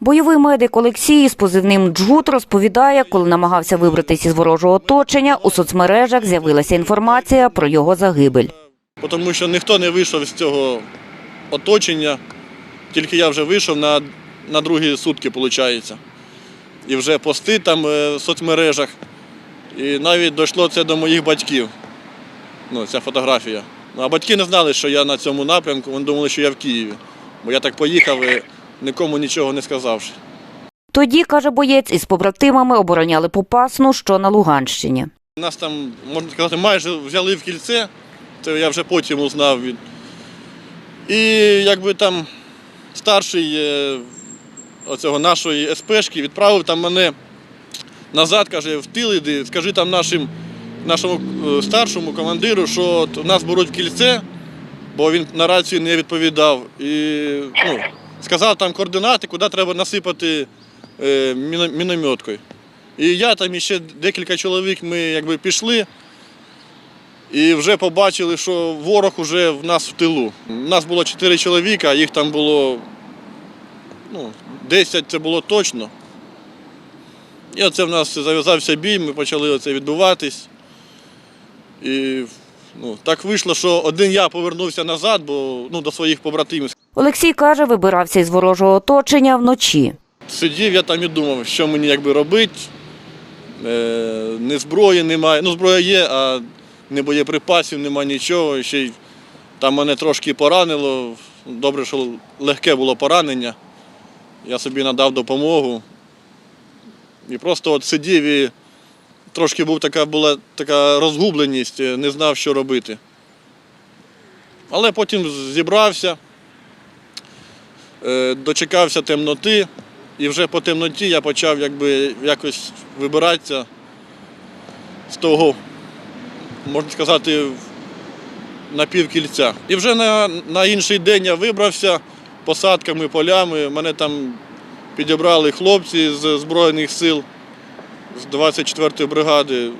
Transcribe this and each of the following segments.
Бойовий медик Олексій з позивним Джгут розповідає, коли намагався вибратися із ворожого оточення, у соцмережах з'явилася інформація про його загибель. Тому що ніхто не вийшов з цього оточення, тільки я вже вийшов на, на другі сутки, виходить. І вже пости там е, в соцмережах. І навіть дійшло це до моїх батьків. Ну, ця фотографія. Ну, а батьки не знали, що я на цьому напрямку, вони думали, що я в Києві. Бо я так поїхав і нікому нічого не сказавши. Тоді, каже боєць, із побратимами обороняли Попасну, що на Луганщині. Нас там, можна сказати, майже взяли в кільце, це я вже потім узнав. від- І якби там старший е, оцього нашої СПшки відправив там мене назад, каже, в тил іди, скажи там нашим, нашому е, старшому командиру, що нас беруть в кільце, бо він на рацію не відповідав. І ну, сказав там координати, куди треба насипати е, мінометкою. І я там іще декілька чоловік ми якби пішли і вже побачили, що ворог вже в нас в тилу. У нас було чотири чоловіка, їх там було ну, 10 це було точно. І оце в нас зав'язався бій, ми почали оце відбуватись. І ну, так вийшло, що один я повернувся назад, бо ну, до своїх побратимів. Олексій каже, вибирався із ворожого оточення вночі. Сидів я там і думав, що мені якби робити. Е, не зброї немає. Ну, зброя є, а не боєприпасів, немає нічого. Ще й там мене трошки поранило. Добре, що легке було поранення. Я собі надав допомогу. І просто от сидів і трошки був така, була така розгубленість, е, не знав, що робити. Але потім зібрався, дочекався темноти. І вже по темноті я почав якби якось вибиратися з того, можна сказати, напівкільця. І вже на, на інший день я вибрався посадками, полями. Мене там підібрали хлопці з Збройних сил з 24-ї бригади.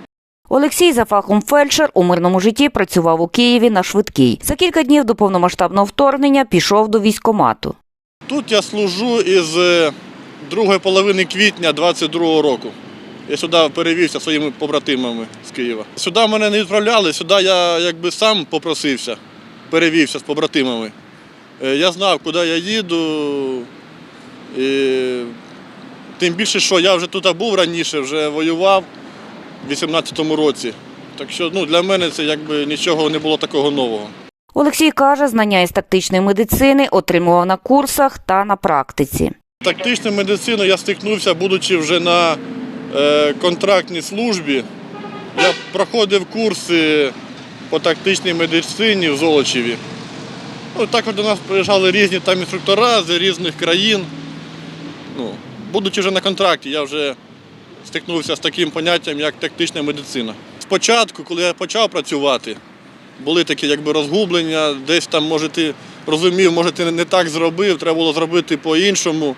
Олексій за фахом фельдшер у мирному житті працював у Києві на швидкій. За кілька днів до повномасштабного вторгнення пішов до військкомату. Тут я служу із е, другої половини квітня 22-го року. Я сюди перевівся своїми побратимами з Києва. Сюди мене не відправляли, сюди я якби сам попросився, перевівся з побратимами. Е, Я знав, куди я їду. І тим більше, що я вже тут був раніше, вже воював у 18-му році. Так що ну, для мене це якби нічого не було такого нового. Олексій каже, знання із тактичної медицини отримував на курсах та на практиці. Тактичну медицину я стикнувся, будучи вже на е, контрактній службі. Я проходив курси по тактичній медицині в Золочеві. Ну, також до нас приїжджали різні там інструктора з різних країн. Ну, будучи вже на контракті, я вже стикнувся з таким поняттям, як тактична медицина. Спочатку, коли я почав працювати, були такі якби розгублення, десь там, може, ти розумів, може, ти не так зробив, треба було зробити по-іншому.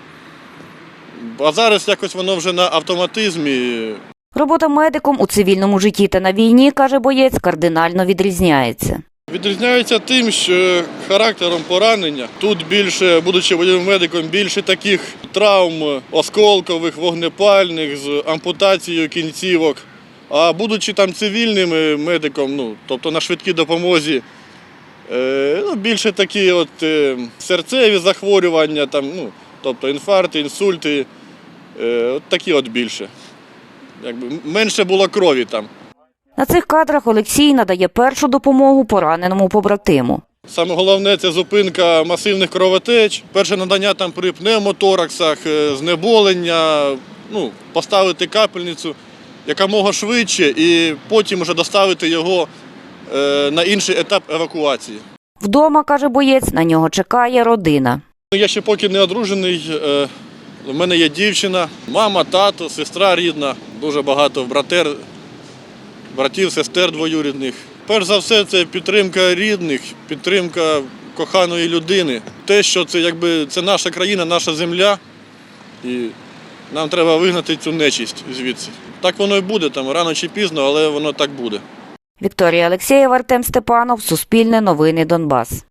А зараз якось воно вже на автоматизмі. Робота медиком у цивільному житті та на війні, каже боєць, кардинально відрізняється. Відрізняється тим, що характером поранення тут більше, будучи воєнним медиком, більше таких травм осколкових, вогнепальних з ампутацією кінцівок. А будучи там цивільним е, медиком, ну, тобто на швидкій допомозі, е, ну, більше такі от, е, серцеві захворювання, там, ну, тобто інфаркти, інсульти, е, от такі от більше. Якби менше було крові там. На цих кадрах Олексій надає першу допомогу пораненому побратиму. Саме головне це зупинка масивних кровотеч, перше надання там при пневмотораксах, е, знеболення, ну, поставити капельницю якомога швидше і потім вже доставити його е, на інший етап евакуації. Вдома, каже боєць, на нього чекає родина. Ну, Я ще поки не одружений. е, У мене є дівчина, мама, тато, сестра рідна, дуже багато братер, братів, сестер двоюрідних. Перш за все, це підтримка рідних, підтримка коханої людини. Те, що це якби це наша країна, наша земля, і нам треба вигнати цю нечисть звідси. Так воно і буде там рано чи пізно, але воно так буде. Вікторія Алексєєва, Артем Степанов, Суспільне новини Донбас.